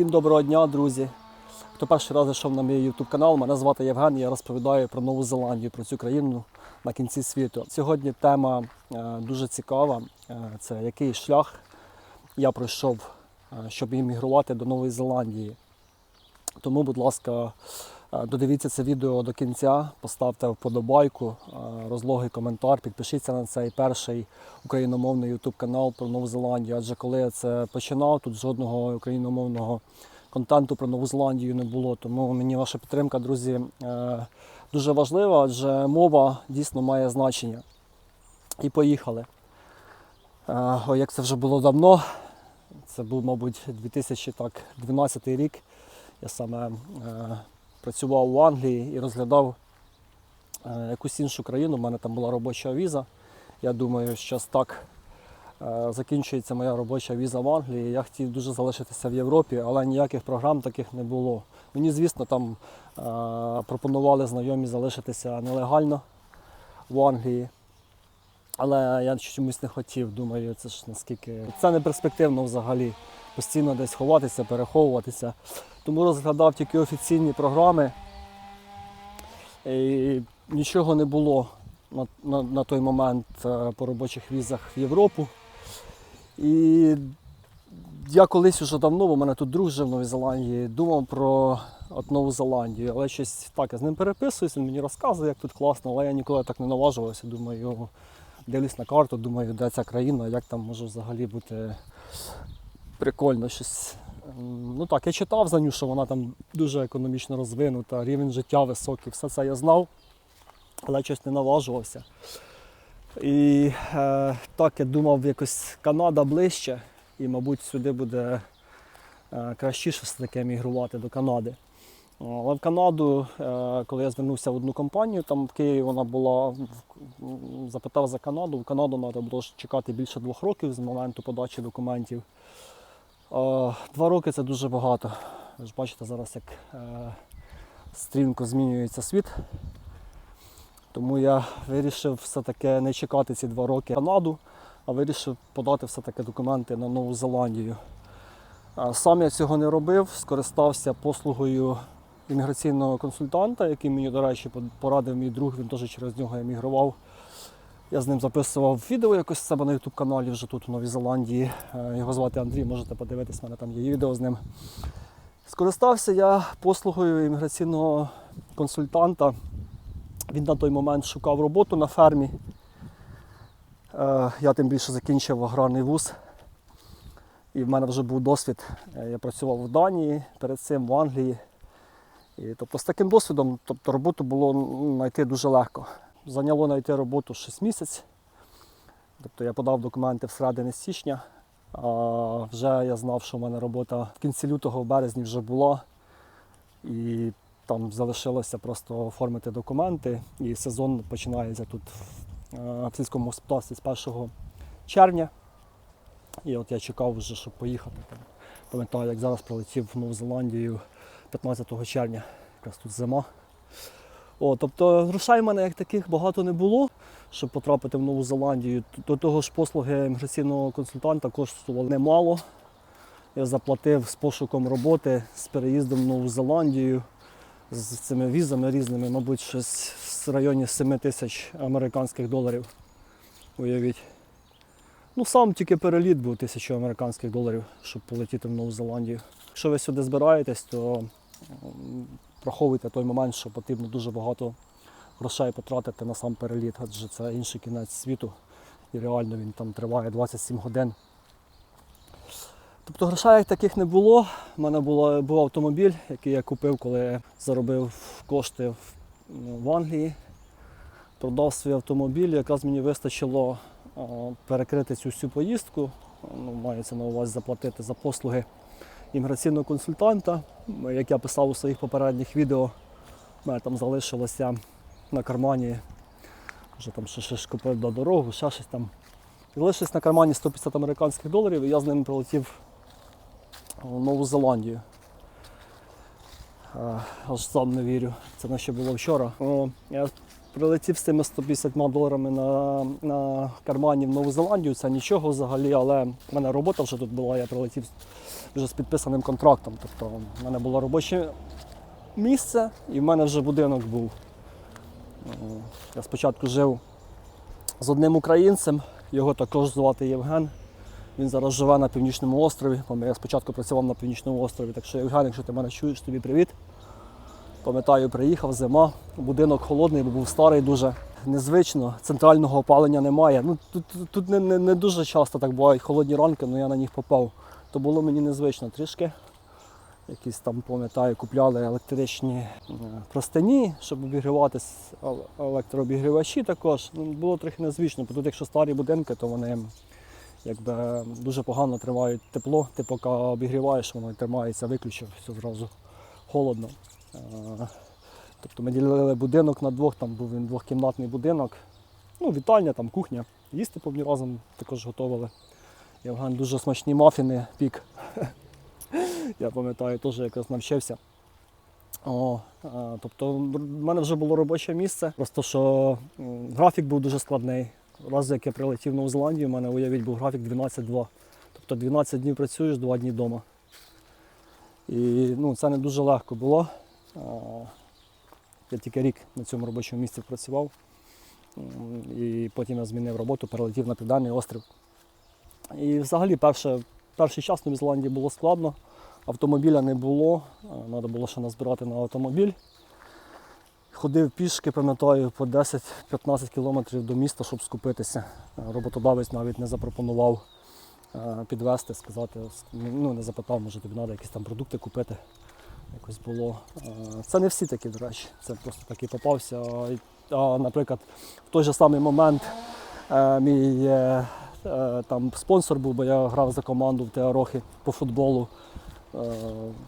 Всім доброго дня, друзі. Хто перший раз зайшов на мій YouTube канал, мене звати Євген, і я розповідаю про Нову Зеландію, про цю країну на кінці світу. Сьогодні тема е, дуже цікава. Е, Це який шлях я пройшов, е, щоб іммігрувати до Нової Зеландії. Тому, будь ласка, додивіться це відео до кінця, поставте вподобайку, е, розлогий коментар, підпишіться на цей перший україномовний YouTube канал про Нову Зеландію. Адже коли я це починав, тут жодного україномовного контенту про Нову Зеландію не було. Тому мені ваша підтримка, друзі, е, дуже важлива, адже мова дійсно має значення. І поїхали. Е, О, як це вже було давно. Це був, мабуть, 2012 рік. Я саме е, працював в Англії і розглядав е, якусь іншу країну. У мене там була робоча віза. Я думаю, що так е, закінчується моя робоча віза в Англії. Я хотів дуже залишитися в Європі, але ніяких програм таких не було. Мені, звісно, там е, пропонували знайомі залишитися нелегально в Англії. Але я чомусь не хотів. Думаю, це ж наскільки це не перспективно взагалі. Постійно десь ховатися, переховуватися. Тому розглядав тільки офіційні програми. І нічого не було на, на, на той момент е, по робочих візах в Європу. І я колись уже давно, бо мене тут друг жив в Новій Зеландії, думав про от Нову Зеландію, але щось так, я з ним переписуюсь, він мені розказує, як тут класно, але я ніколи так не наважувався. Думаю, дивлюсь на карту, думаю, де ця країна, як там може взагалі бути прикольно щось. Ну так, я читав за ню, що вона там дуже економічно розвинута, рівень життя високий, все це я знав, але щось не наважувався. І е, так я думав, якось Канада ближче, і, мабуть, сюди буде е, кращіше все-таки емігрувати до Канади. Але в Канаду, е, коли я звернувся в одну компанію, там в Києві вона була, запитав за Канаду. В Канаду треба було чекати більше двох років з моменту подачі документів. Е, Два роки це дуже багато. Ви ж бачите зараз, як е, стрімко змінюється світ. Тому я вирішив все-таки не чекати ці два роки Канаду, а вирішив подати все-таки документи на Нову Зеландію. Сам я цього не робив, скористався послугою імміграційного консультанта, який мені, до речі, порадив мій друг, він теж через нього емігрував. Я з ним записував відео якось в себе на YouTube каналі вже тут у Новій Зеландії. Е, Його звати Андрій, можете подивитись, в мене там є відео з ним. Скористався я послугою імміграційного консультанта. Він на той момент шукав роботу на фермі. Е, Я тим більше закінчив аграрний вуз. І в мене вже був досвід. Е, Я працював в Данії, перед цим в Англії. І, тобто з таким досвідом тобто, роботу було знайти дуже легко. Зайняло знайти роботу 6 місяць. Тобто я подав документи в середині січня. А вже я знав, що в мене робота в кінці лютого, в березні вже була. І там залишилося просто оформити документи. І сезон починається тут е, в сільському господарстві з 1 червня. І от я чекав вже, щоб поїхати. Пам'ятаю, як зараз прилетів в Нову Зеландію 15 червня, якраз тут зима. О, тобто грошей в мене як таких багато не було, щоб потрапити в Нову Зеландію. До того ж послуги імміграційного консультанта коштували немало. Я заплатив з пошуком роботи, з переїздом в Нову Зеландію, з цими візами різними, мабуть, щось в районі 7 тисяч американських доларів. Уявіть. Ну, сам тільки переліт був тисячу американських доларів, щоб полетіти в Нову Зеландію. Якщо ви сюди збираєтесь, то м, проховуйте той момент, що потрібно дуже багато грошей потратити на сам переліт, адже це інший кінець світу. І реально він там триває 27 годин. Тобто грошей таких не було. У мене було, був автомобіль, який я купив, коли заробив кошти в, ну, в Англії. Продав свій автомобіль, якраз мені вистачило перекрити цю всю поїздку. Ну, мається на увазі заплатити за послуги імміграційного консультанта. Як я писав у своїх попередніх відео, в мене там залишилося на кармані, вже там ще щось купив до дорогу, ще щось там. Залишилось на кармані 150 американських доларів, і я з ними прилетів в Нову Зеландію. Е, Аж сам не вірю. Це на що було вчора. О, я прилетів з цими 150 доларами на, на кармані в Нову Зеландію, це нічого взагалі, але в мене робота вже тут була, я прилетів вже з підписаним контрактом. Тобто в мене було робоче місце і в мене вже будинок був. Е, Я спочатку жив з одним українцем, його також звати Євген. Він зараз живе на північному острові. Я спочатку працював на північному острові, так що Євген, якщо ти мене чуєш, тобі привіт. Пам'ятаю, приїхав зима, будинок холодний, бо був старий дуже. Незвично, центрального опалення немає. Ну, тут тут не, не, не дуже часто так бувають холодні ранки, але я на них попав. То було мені незвично трішки. Якісь там, пам'ятаю, купляли електричні е, простині, щоб обігріватись, ел- електрообігрівачі також. Ну, було трохи незвично, бо тут, якщо старі будинки, то вони якби дуже погано тримають тепло. Ти поки обігріваєш, воно тримається, виключив, все зразу холодно. Е, Тобто ми ділили будинок на двох, там був він двохкімнатний будинок. Ну, вітальня, там кухня. Їсти повні разом також готували. Євген дуже смачні мафіни пік. Я пам'ятаю, теж якраз навчився. О, е, тобто в мене вже було робоче місце. Просто що графік був дуже складний. Раз як я прилетів в Нову Зеландію, у мене уявіть був графік 12-2. Тобто 12 днів працюєш, 2 дні вдома. І ну, це не дуже легко було. Я тільки рік на цьому робочому місці працював. І потім я змінив роботу, перелетів на Південний острів. І взагалі перше, перший час в Новій Зеландії було складно. Автомобіля не було, треба було ще назбирати на автомобіль. Ходив пішки, пам'ятаю, по 10-15 кілометрів до міста, щоб скупитися. Роботодавець навіть не запропонував е, підвезти, сказати, ну не запитав, може тобі треба якісь там продукти купити. Якось було. Е, Це не всі такі, до речі, це просто такий попався. А, наприклад, в той же самий момент е, мій там спонсор був, бо я грав за команду в Теорохи по футболу. Е,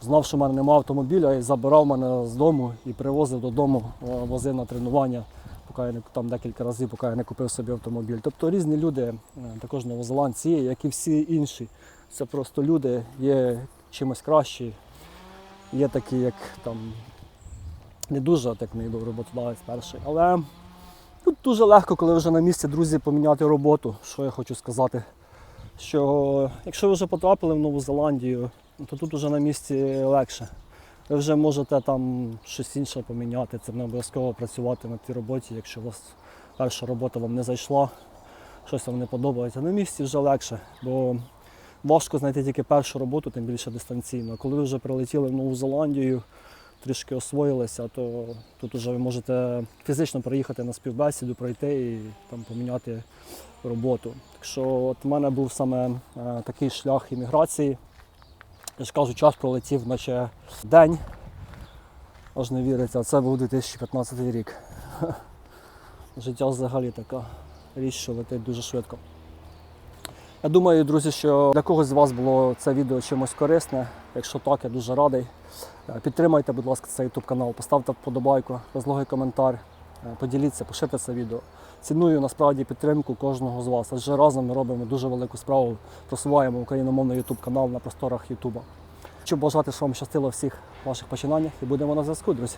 Знав, що в мене немає автомобіля і забирав мене з дому і привозив додому, е, возив на тренування, поки я не там декілька разів, поки я не купив собі автомобіль. Тобто різні люди, е, також новозеландці, як і всі інші. Це просто люди, є чимось кращі, є такі, як там не дуже, так мій був роботодавець перший. Але тут дуже легко, коли вже на місці друзі поміняти роботу. Що я хочу сказати? Що якщо ви вже потрапили в Нову Зеландію, то тут вже на місці легше. Ви вже можете там щось інше поміняти. Це не обов'язково працювати на тій роботі, якщо у вас перша робота вам не зайшла, щось вам не подобається. На місці вже легше, бо важко знайти тільки першу роботу, тим більше дистанційно. Коли ви вже прилетіли в Нову Зеландію, трішки освоїлися, то тут вже ви можете фізично приїхати на співбесіду, пройти і там поміняти роботу. Так що от в мене був саме е, такий шлях імміграції. Я ж кажу, час пролетів, наче день. Аж не віриться, це був 2015 рік. Життя взагалі така річ, що летить дуже швидко. Я думаю, друзі, що для когось з вас було це відео чимось корисне. Якщо так, я дуже радий. Е, Підтримайте, будь ласка, цей YouTube канал, поставте вподобайку, розлогий коментар, поділіться, поширте це відео. Ціную насправді підтримку кожного з вас, адже разом ми робимо дуже велику справу, просуваємо україномовний YouTube канал на просторах YouTube. Хочу бажати, щоб вам щастило всіх ваших починаннях і будемо на зв'язку, друзі.